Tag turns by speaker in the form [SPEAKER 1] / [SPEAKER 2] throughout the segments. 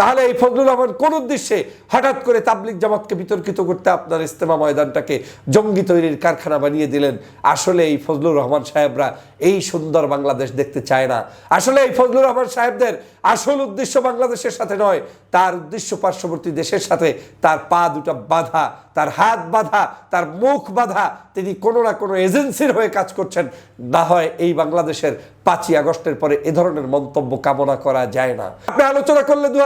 [SPEAKER 1] তাহলে এই ফজলুর রহমান কোন উদ্দেশ্যে হঠাৎ করে তাবলিক জামাতকে বিতর্কিত করতে আপনার ইস্তেমা ময়দানটাকে জঙ্গি তৈরির কারখানা বানিয়ে দিলেন? আসলে এই ফজলুর রহমান সাহেবরা এই সুন্দর বাংলাদেশ দেখতে চায় না। আসলে এই ফজলুর রহমান সাহেবদের আসল উদ্দেশ্য বাংলাদেশের সাথে নয়, তার উদ্দেশ্য পার্শ্ববর্তী দেশের সাথে তার পা দুটা বাধা, তার হাত বাধা, তার মুখ বাধা, তিনি কোনো না কোনো এজেন্সির হয়ে কাজ করছেন। না হয় এই বাংলাদেশের পাঁচই আগস্টের পরে এ ধরনের মন্তব্য কামনা করা যায় না। আপনি আলোচনা করলে দু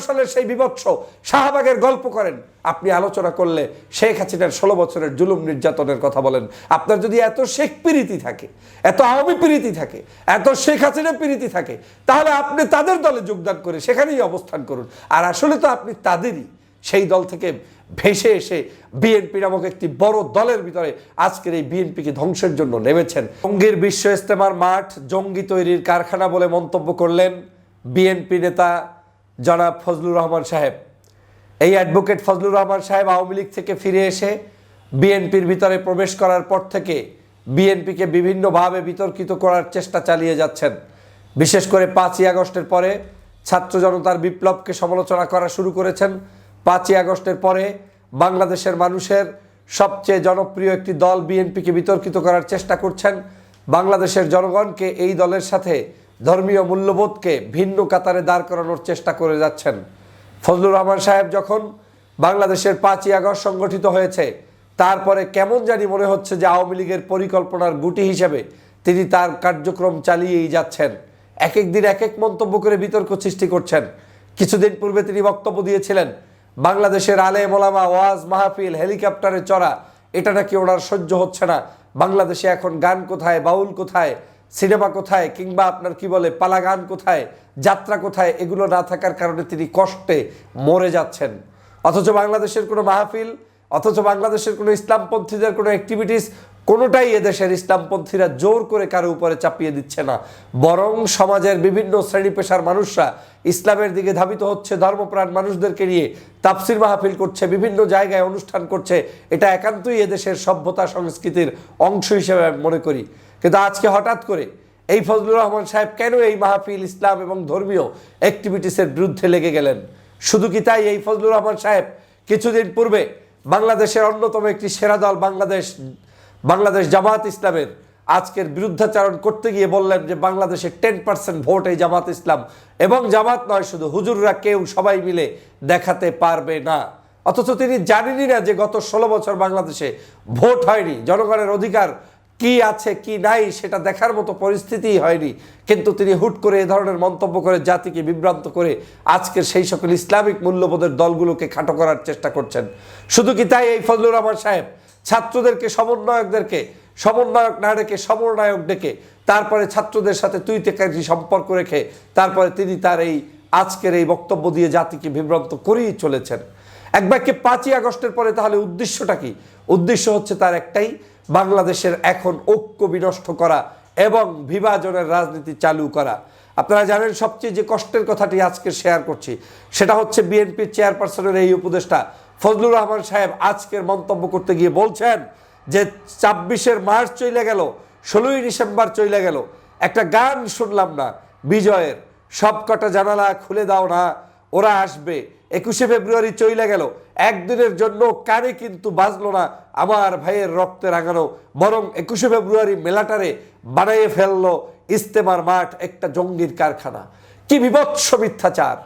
[SPEAKER 1] সালের সেই বিভৎস শাহবাগের গল্প করেন। আপনি আলোচনা করলে শেখ হাসিনার ষোলো বছরের জুলুম নির্যাতনের কথা বলেন। আপনার যদি এত শেখ প্রীতি থাকে, এত আওয়ামী প্রীতি থাকে, এত শেখ হাসিনা প্রীতি থাকে, তাহলে আপনি তাদের দলে যোগদান করে সেখানেই অবস্থান করুন। আর আসলে তো আপনি তাদেরই। সেই দল থেকে ভেসে এসে বিএনপি নামক একটি বড় দলের ভিতরে আজকের এই বিএনপিকে ধ্বংসের জন্য নেমেছেন। জঙ্গির বিশ্ব ইস্তেমার মাঠ, জঙ্গি তৈরির কারখানা বলে মন্তব্য করলেন বিএনপি নেতা জনাব ফজলুর রহমান সাহেব। এই অ্যাডভোকেট ফজলুর রহমান সাহেব আওয়ামী লীগ থেকে ফিরে এসে বিএনপির ভিতরে প্রবেশ করার পর থেকে বিএনপিকে বিভিন্নভাবে বিতর্কিত করার চেষ্টা চালিয়ে যাচ্ছেন। বিশেষ করে পাঁচই আগস্টের পরে ছাত্র জনতার বিপ্লবকে সমালোচনা করা শুরু করেছেন। পাঁচই আগস্টের পরে বাংলাদেশের মানুষের সবচেয়ে জনপ্রিয় একটি দল বিএনপিকে বিতর্কিত করার চেষ্টা করছেন। বাংলাদেশের জনগণকে এই দলের সাথে ধর্মীয় মূল্যবোধকে ভিন্ন কাতারে দাঁড় করানোর চেষ্টা করে যাচ্ছেন। ফজলুর রহমান সাহেব যখন বাংলাদেশের পাঁচই আগস্ট সংগঠিত হয়েছে, তারপরে কেমন জানি মনে হচ্ছে যে আওয়ামী লীগের পরিকল্পনার গুটি হিসেবে তিনি তার কার্যক্রম চালিয়েই যাচ্ছেন। এক এক দিন এক এক মন্তব্য করে বিতর্ক সৃষ্টি করছেন। কিছুদিন পূর্বে তিনি বক্তব্য দিয়েছিলেন বাংলাদেশের আলে মোলামা ওয়াজ, মাহফিল, হেলিকপ্টারে চড়া, এটা নাকি ওনার সহ্য হচ্ছে না। বাংলাদেশে এখন গান কোথায়, বাউল কোথায়, সিনেমা কোথায়, কিংবা আপনার কি বলে পালা গান কোথায়, যাত্রা কোথায়, এগুলো না থাকার কারণে তিনি কষ্টে মরে যাচ্ছেন। অথচ বাংলাদেশের কোনো মাহফিল, অথচ বাংলাদেশের কোনো ইসলামপন্থীদের কোনো অ্যাক্টিভিটিস কোনোটাই এদেশের ইসলামপন্থীরা জোর করে কারও উপরে চাপিয়ে দিচ্ছে না। বরং সমাজের বিভিন্ন শ্রেণি পেশার মানুষরা ইসলামের দিকে ধাবিত হচ্ছে, ধর্মপ্রাণ মানুষদেরকে নিয়ে তাফসির মাহফিল করছে, বিভিন্ন জায়গায় অনুষ্ঠান করছে। এটা একান্তই এদেশের সভ্যতা সংস্কৃতির অংশ হিসেবে আমি মনে করি। কিন্তু আজকে হঠাৎ করে এই ফজলুর রহমান সাহেব কেন এই মাহফিল ইসলাম এবং ধর্মীয় অ্যাক্টিভিটিসের বিরুদ্ধে লেগে গেলেন? শুধু কি তাই এই ফজলুর রহমান সাহেব কিছুদিন পূর্বে বাংলাদেশের অন্যতম একটি সেরা দল বাংলাদেশ বাংলাদেশ জামাত ইসলামের আজকের বিরুদ্ধাচারণ করতে গিয়ে বললেন যে বাংলাদেশে টেন পার্সেন্ট ভোট এই জামাত ইসলাম। এবং জামাত নয়, শুধু হুজুররা কেউ সবাই মিলে দেখাতে পারবে না। অথচ তিনি জানেনই না যে গত ষোলো বছর বাংলাদেশে ভোট হয়নি। জনগণের অধিকার কি আছে, কি নাই, সেটা দেখার মতো পরিস্থিতিই হয়নি। কিন্তু তিনি হুট করে এ ধরনের মন্তব্য করে জাতিকে বিভ্রান্ত করে আজকের সেই সকল ইসলামিক মূল্যবোধের দলগুলোকে খাটো করার চেষ্টা করছেন। শুধু কি তাই, এই ফজলুর রহমান সাহেব? ছাত্রদেরকে, সমন্বয়কদেরকে, সমন্বয়ক না ডেকে, সমন্বয়ক ডেকে, তারপরে ছাত্রদের সাথে তুই তেকারি সম্পর্ক রেখে, তারপরে তিনি তার এই আজকের এই বক্তব্য দিয়ে জাতিকে বিভ্রান্ত করেই চলেছেন। এক বাক্যে পাঁচই আগস্টের পরে তাহলে উদ্দেশ্যটা কি? উদ্দেশ্য হচ্ছে তার একটাই, বাংলাদেশের এখন ঐক্য বিনষ্ট করা এবং বিভাজনের রাজনীতি চালু করা। আপনারা জানেন সবচেয়ে যে কষ্টের কথাটি আজকে শেয়ার করছি, সেটা হচ্ছে বিএনপির চেয়ারপারসনের এই উপদেষ্টা ফজলুর রহমান সাহেব আজকের মন্তব্য করতে গিয়ে বলছেন যে ছাব্বিশের মার্চ চলে গেল, ষোলোই ডিসেম্বর চলে গেল। একটা গান শুনলাম না, বিজয়ের। সব কটা জানালা খুলে দাও না, ওরা আসবে। একুশে ফেব্রুয়ারি চইলে গেল। একদিনের জন্য কানে কিন্তু বাজলো না, আমার ভাইয়ের রক্তে রাঙানো। বরং একুশে ফেব্রুয়ারি মেলাটারে বানাইয়ে ফেলল ইস্তেমার মাঠ একটা জঙ্গির কারখানা। কি বিভৎস মিথ্যাচার!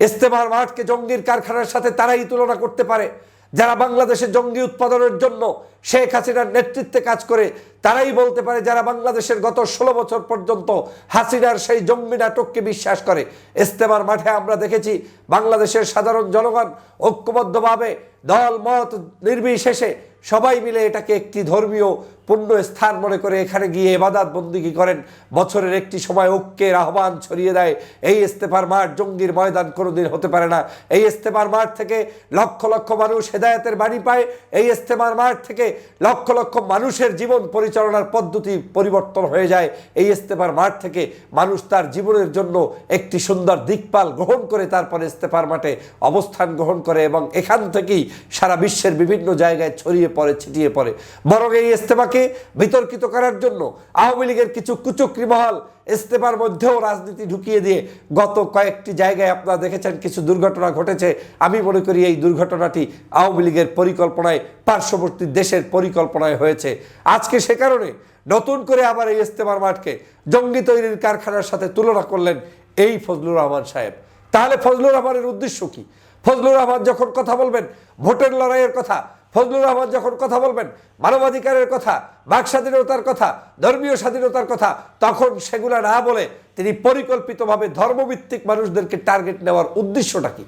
[SPEAKER 1] ইস্তেমার মাঠকে জঙ্গির কারখানার সাথে তারাই তুলনা করতে পারে। যারা বাংলাদেশে জঙ্গি উৎপাদনের জন্য শেখ হাসিনার নেতৃত্বে কাজ করে তারাই বলতে পারে যারা বাংলাদেশের গত ষোলো বছর পর্যন্ত হাসিনার সেই জঙ্গি নাটককে বিশ্বাস করে। ইস্তেমার মাঠে আমরা দেখেছি বাংলাদেশের সাধারণ জনগণ ঐক্যবদ্ধভাবে দল, মত নির্বিশেষে সবাই মিলে এটাকে একটি ধর্মীয় পুণ্য স্থান মনে করে এখানে গিয়ে এবাদাত বন্দিগি করেন। বছরের একটি সময় ঐক্যের আহ্বান ছড়িয়ে দেয়। এই ইস্তেফার মাঠ জঙ্গির ময়দান কোনোদিন হতে পারে না। এই ইস্তেফার মাঠ থেকে লক্ষ লক্ষ মানুষ হেদায়তের বাণী পায়। এই ইস্তেফার মাঠ থেকে লক্ষ লক্ষ মানুষের জীবন পরিচালনার পদ্ধতি পরিবর্তন হয়ে যায়। এই ইস্তেফার মাঠ থেকে মানুষ তার জীবনের জন্য একটি সুন্দর দিকপাল গ্রহণ করে তারপরে ইস্তেফার মাঠে অবস্থান গ্রহণ করে এবং এখান থেকেই সারা বিশ্বের বিভিন্ন জায়গায় ছড়িয়ে পড়ে, ছিটিয়ে পড়ে। বরং এই ইস্তেফাকে বিতর্কিত করার জন্য আওয়ামী লীগের কিছু কুচক্রি মহল ইস্তেমার মধ্যেও রাজনীতি ঢুকিয়ে দিয়ে গত কয়েকটি জায়গায় আপনারা দেখেছেন কিছু দুর্ঘটনা ঘটেছে। আমি মনে করি এই দুর্ঘটনাটি আওয়ামী লীগের পরিকল্পনায়, পার্শ্ববর্তী দেশের পরিকল্পনায় হয়েছে। আজকে সে কারণে নতুন করে আবার এই ইস্তেমার মাঠকে জঙ্গি তৈরির কারখানার সাথে তুলনা করলেন এই ফজলুর রহমান সাহেব। তাহলে ফজলুর রহমানের উদ্দেশ্য কি? ফজলুর রহমান যখন কথা বলবেন, ভোটের লড়াইয়ের কথা ফজলুর রহমান যখন কথা বলবেন, মানবাধিকারের কথা, বাক স্বাধীনতার কথা, ধর্মীয় স্বাধীনতার কথা, তখন সেগুলো না বলে তিনি পরিকল্পিতভাবে ধর্মভিত্তিক মানুষদেরকে টার্গেট নেওয়ার উদ্দেশ্যটা কি?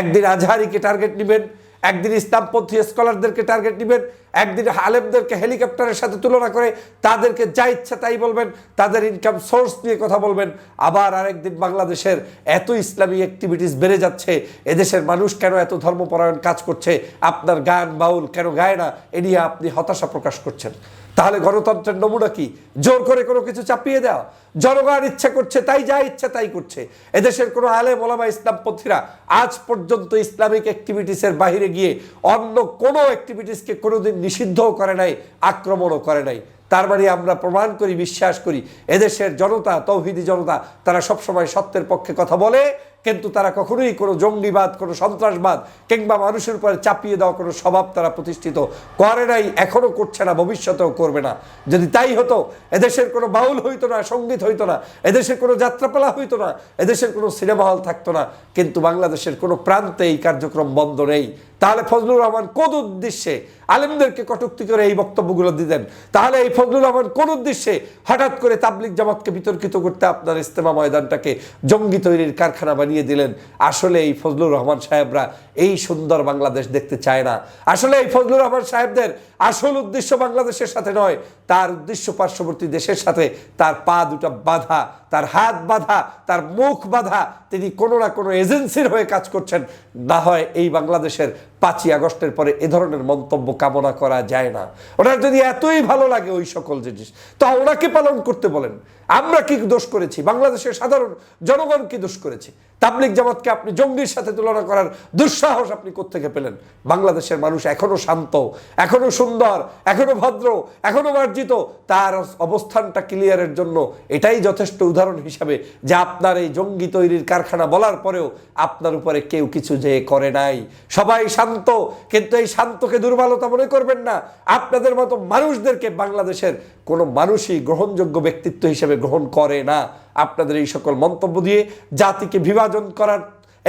[SPEAKER 1] একদিন আজহারিকে টার্গেট নেবেন, একদিন ইসলামপন্থী স্কলারদেরকে টার্গেট নেবেন একদিন আলেমদেরকে হেলিকপ্টারের সাথে তুলনা করে তাদেরকে যা ইচ্ছা তাই বলবেন, তাদের ইনকাম সোর্স নিয়ে কথা বলবেন। আবার আরেকদিন বাংলাদেশের এত ইসলামী অ্যাক্টিভিটিস বেড়ে যাচ্ছে, এদেশের মানুষ কেন এত ধর্মপরায়ণ কাজ করছে, আপনার গান, বাউল কেন গায় না, এ নিয়ে আপনি হতাশা প্রকাশ করছেন। তাহলে গণতন্ত্রের নমুনা কি? জোর করে কোনো কিছু চাপিয়ে দেওয়া? জনগণ ইচ্ছা করছে তাই যা ইচ্ছা তাই করছে। এদেশের কোনো আলে মোলামা ইসলামপন্থীরা আজ পর্যন্ত ইসলামিক অ্যাক্টিভিটিসের বাইরে গিয়ে অন্য কোনো অ্যাক্টিভিটিসকে কোনোদিন নিষিদ্ধও করে নাই, আক্রমণও করে নাই। তার মানে আমরা প্রমাণ করি, বিশ্বাস করি, এদেশের জনতা, তৌহিদি জনতা, তারা সবসময় সত্যের পক্ষে কথা বলে কিন্তু তারা কখনোই কোনো জঙ্গিবাদ, কোনো সন্ত্রাসবাদ কিংবা মানুষের উপরে চাপিয়ে দেওয়া কোনো স্বভাব তারা প্রতিষ্ঠিত করে নাই, এখনও করছে না, ভবিষ্যতেও করবে না। যদি তাই হতো, এদেশের কোনো বাউল হইতো না, সংগীত হইতো না, এদেশের কোনো যাত্রাপালা হইতো না, এদেশের কোনো সিনেমা হল থাকতো না, কিন্তু বাংলাদেশের কোনো প্রান্তে এই কার্যক্রম বন্ধ নেই। তাহলে ফজলুর রহমান কোন উদ্দেশ্যে আলেমদেরকে কটুক্তি করে এই বক্তব্যগুলো দিতেন? তাহলে এই ফজলুর রহমান কোন উদ্দেশ্যে হঠাৎ করে তাবলিক জামাতকে বিতর্কিত করতে আপনার ইস্তেমা ময়দানটাকে জঙ্গি তৈরির কারখানা বানিয়ে দিলেন, আসলে এই ফজলুর রহমান সাহেবরা এই সুন্দর বাংলাদেশ দেখতে চায় না। আসলে এই ফজলুর রহমান সাহেবদের আসল উদ্দেশ্য বাংলাদেশের সাথে নয়, তার উদ্দেশ্য পার্শ্ববর্তী দেশের সাথে তার পা দুটা বাধা তার হাত বাধা, তার মুখ বাধা, তিনি কোনো না কোনো এজেন্সির হয়ে কাজ করছেন। না হয় এই বাংলাদেশের পাঁচই আগস্টের পরে এ ধরনের মন্তব্য কামনা করা যায় না। ওনার যদি এতই ভালো লাগে ওই সকল জিনিস, তো ওনাকে পালন করতে বলেন। আমরা কি দোষ করেছি? বাংলাদেশের সাধারণ জনগণ কি দোষ করেছে? তাবলিক জামাতকে আপনি জঙ্গির সাথে তুলনা করার দুঃসাহস আপনি কোত্থেকে পেলেন? বাংলাদেশের মানুষ এখনও শান্ত, এখনও সুন্দর, এখনও ভদ্র, এখনও মার্জিত। তার অবস্থানটা ক্লিয়ারের জন্য এটাই যথেষ্ট উদাহরণ। হিসাবে যে আপনার এই জঙ্গি তৈরির কারখানা বলার পরেও আপনার উপরে কেউ কিছু যে করে নাই। সবাই শান্ত, কিন্তু এই শান্তকে দুর্বলতা মনে করবেন না। আপনাদের মতো মানুষদেরকে বাংলাদেশের কোনো মানুষই গ্রহণযোগ্য ব্যক্তিত্ব হিসেবে গ্রহণ করে না। আপনাদের এই সকল মন্তব্য দিয়ে জাতিকে বিভাজন করার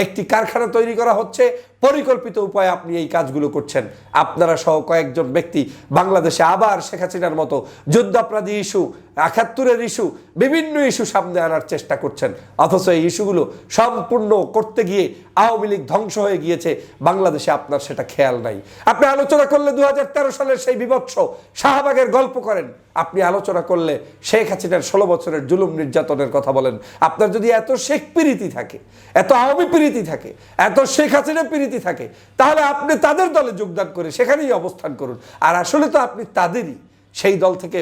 [SPEAKER 1] একটি কারখানা তৈরি করা হচ্ছে। পরিকল্পিত উপায়ে আপনি এই কাজগুলো করছেন। আপনারা সহ কয়েকজন ব্যক্তি বাংলাদেশে আবার শেখ হাসিনার মতো যুদ্ধাপরাধী ইস্যু, একাত্তরের ইস্যু, বিভিন্ন ইস্যু সামনে আনার চেষ্টা করছেন। অথচ এই ইস্যুগুলো সম্পূর্ণ করতে গিয়ে আওয়ামী লীগ ধ্বংস হয়ে গিয়েছে। বাংলাদেশে আপনার সেটা খেয়াল নাই। আপনি আলোচনা করলে দু হাজার তেরো সালের সেই বিভৎস শাহবাগের গল্প করেন। আপনি আলোচনা করলে শেখ হাসিনার ষোলো বছরের জুলুম নির্যাতনের কথা বলেন। আপনার যদি এত শেখ প্রীতি থাকে, এত আওয়ামী প্রীতি থাকে, এত শেখ হাসিনা প্রীতি থাকে, তাহলে আপনি তাদের দলে যোগদান করে সেখানেই অবস্থান করুন। আর আসলে তো আপনি তাদেরই সেই দল থেকে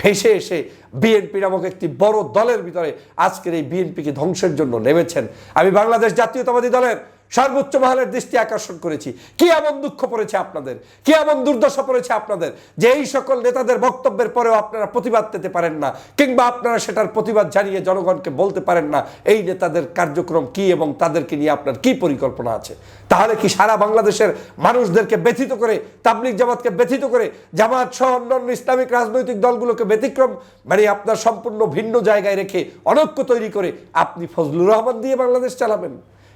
[SPEAKER 1] ভেসে এসে বিএনপি নামক একটি বড় দলের ভিতরে আজকের এই বিএনপিকে ধ্বংসের জন্য নেমেছেন। আমি বাংলাদেশ জাতীয়তাবাদী দলের সর্বোচ্চ মহলের দৃষ্টি আকর্ষণ করেছি। কি এমন দুঃখ পড়েছে আপনাদের? কি এমন দুর্দশা পড়েছে আপনাদের? যে এই সকল নেতাদের বক্তব্যের পরেও আপনারা প্রতিবাদ পেতে পারেন না, কিংবা আপনারা সেটার প্রতিবাদ জানিয়ে জনগণকে বলতে পারেন না, এই নেতাদের কার্যক্রম কি এবং তাদেরকে নিয়ে আপনার কি পরিকল্পনা আছে? তাহলে কি সারা বাংলাদেশের মানুষদেরকে ব্যথিত করে তাবলিক জামাতকে ব্যথিত করে, জামাত সহ অন্যান্য ইসলামিক রাজনৈতিক দলগুলোকে ব্যতিক্রম মানে আপনার সম্পূর্ণ ভিন্ন জায়গায় রেখে অনৈক্য তৈরি করে আপনি ফজলুর রহমান দিয়ে বাংলাদেশ চালাবেন?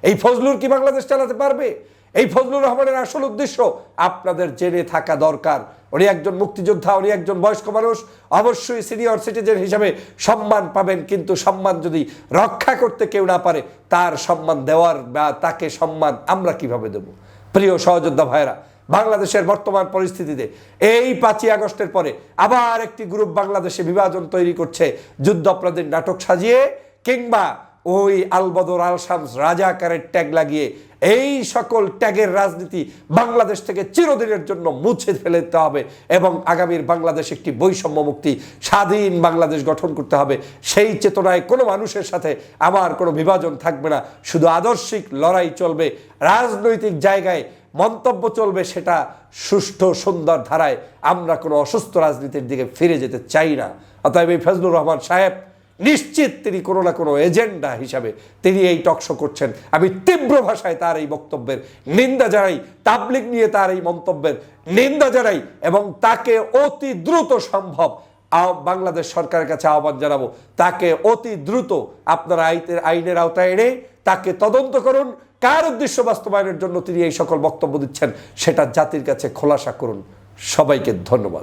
[SPEAKER 1] এই ফজলুর কি বাংলাদেশ চালাতে পারবে? এই ফজলুর রহমানের আসল উদ্দেশ্য আপনাদের জেনে থাকা দরকার। উনি একজন মুক্তিযোদ্ধা, উনি একজন বয়স্ক মানুষ। অবশ্যই সিনিয়র সিটিজেন হিসাবে সম্মান পাবেন, কিন্তু সম্মান যদি রক্ষা করতে কেউ না পারে, তার সম্মান দেওয়ার বা তাকে সম্মান আমরা কীভাবে দেব? প্রিয় সহযোদ্ধা ভাইরা বাংলাদেশের বর্তমান পরিস্থিতিতে এই পাঁচই আগস্টের পরে আবার একটি গ্রুপ বাংলাদেশে বিভাজন তৈরি করছে। যুদ্ধ অপরাধীর নাটক সাজিয়ে কিংবা ওই আলবদর আল শামস রাজাকারের ট্যাগ লাগিয়ে এই সকল ট্যাগের রাজনীতি বাংলাদেশ থেকে চিরদিনের জন্য মুছে ফেলে দিতে হবে এবং আগামীর বাংলাদেশ একটি বৈষম্য মুক্তি, স্বাধীন বাংলাদেশ গঠন করতে হবে। সেই চেতনায় কোনো মানুষের সাথে আমার কোনো বিভাজন থাকবে না। শুধু আদর্শিক লড়াই চলবে, রাজনৈতিক জায়গায় মন্তব্য চলবে সেটা সুষ্ঠু সুন্দর ধারায়। আমরা কোনো অসুস্থ রাজনীতির দিকে ফিরে যেতে চাই না। অতএব এই ফজলুর রহমান সাহেব নিশ্চিত তিনি কোনো না কোনো এজেন্ডা হিসাবে তিনি এই টকশো করছেন। আমি তীব্র ভাষায় তার এই বক্তব্যের নিন্দা জানাই, তাবলিগ নিয়ে তার এই মন্তব্যের নিন্দা জানাই এবং তাকে অতি দ্রুত সম্ভব বাংলাদেশ সরকারের কাছে আহ্বান জানাব। তাকে অতি দ্রুত আপনারা আইনের আওতায় এনে তাকে তদন্ত করুন। কার উদ্দেশ্য বাস্তবায়নের জন্য তিনি এই সকল বক্তব্য দিচ্ছেন সেটা জাতির কাছে খোলাসা করুন। সবাইকে ধন্যবাদ।